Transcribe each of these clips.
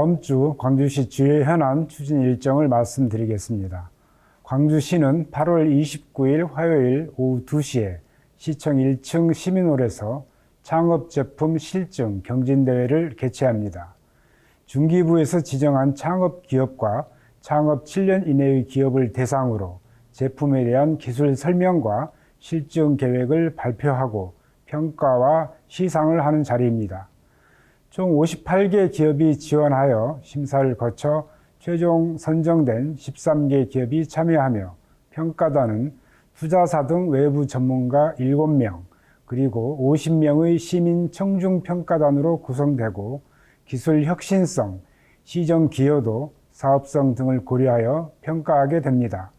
다음 주 광주시 주요 현안 추진 일정을 말씀드리겠습니다. 광주시는 8월 29일 화요일 오후 2시에 시청 1층 시민홀에서 창업 제품 실증 경진대회를 개최합니다. 중기부에서 지정한 창업 기업과 창업 7년 이내의 기업을 대상으로 제품에 대한 기술 설명과 실증 계획을 발표하고 평가와 시상을 하는 자리입니다. 총 58개 기업이 지원하여 심사를 거쳐 최종 선정된 13개 기업이 참여하며 평가단은 투자사 등 외부 전문가 7명, 그리고 50명의 시민 청중 평가단으로 구성되고 기술 혁신성, 시정 기여도, 사업성 등을 고려하여 평가하게 됩니다.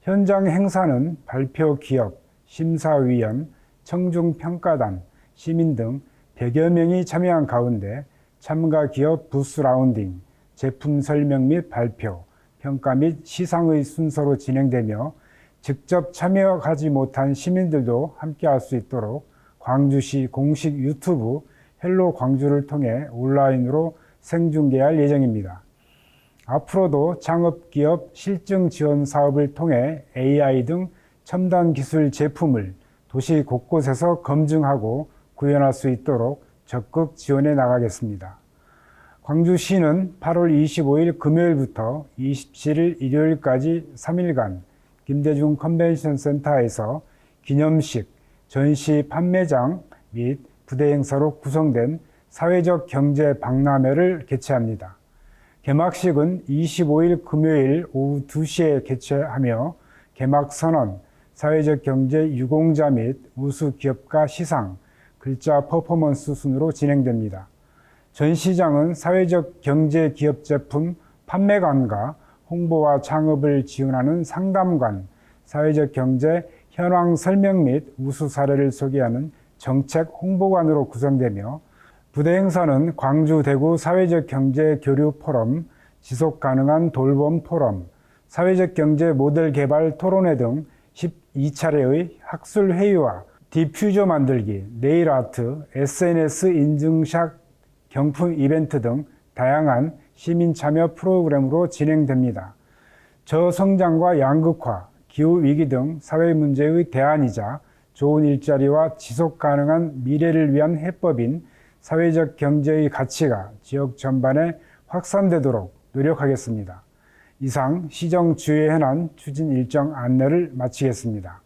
현장 행사는 발표 기업, 심사위원, 청중 평가단, 시민 등 100여 명이 참여한 가운데 참가 기업 부스 라운딩, 제품 설명 및 발표, 평가 및 시상의 순서로 진행되며 직접 참여하지 못한 시민들도 함께 할 수 있도록 광주시 공식 유튜브 헬로 광주를 통해 온라인으로 생중계할 예정입니다. 앞으로도 창업기업 실증 지원 사업을 통해 AI 등 첨단 기술 제품을 도시 곳곳에서 검증하고 구현할 수 있도록 적극 지원해 나가겠습니다. 광주시는 8월 25일 금요일부터 27일 일요일까지 3일간 김대중 컨벤션 센터에서 기념식, 전시 판매장 및 부대 행사로 구성된 사회적 경제 박람회를 개최합니다. 개막식은 25일 금요일 오후 2시에 개최하며 개막 선언, 사회적 경제 유공자 및 우수 기업가 시상, 글자 퍼포먼스 순으로 진행됩니다. 전시장은 사회적 경제 기업 제품 판매관과 홍보와 창업을 지원하는 상담관, 사회적 경제 현황 설명 및 우수 사례를 소개하는 정책 홍보관으로 구성되며 부대 행사는 광주 대구 사회적 경제 교류 포럼, 지속 가능한 돌봄 포럼, 사회적 경제 모델 개발 토론회 등 12차례의 학술 회의와 디퓨저 만들기, 네일 아트, SNS 인증샷 경품 이벤트 등 다양한 시민 참여 프로그램으로 진행됩니다. 저성장과 양극화, 기후위기 등 사회 문제의 대안이자 좋은 일자리와 지속 가능한 미래를 위한 해법인 사회적 경제의 가치가 지역 전반에 확산되도록 노력하겠습니다. 이상 시정 주요 현안 추진 일정 안내를 마치겠습니다.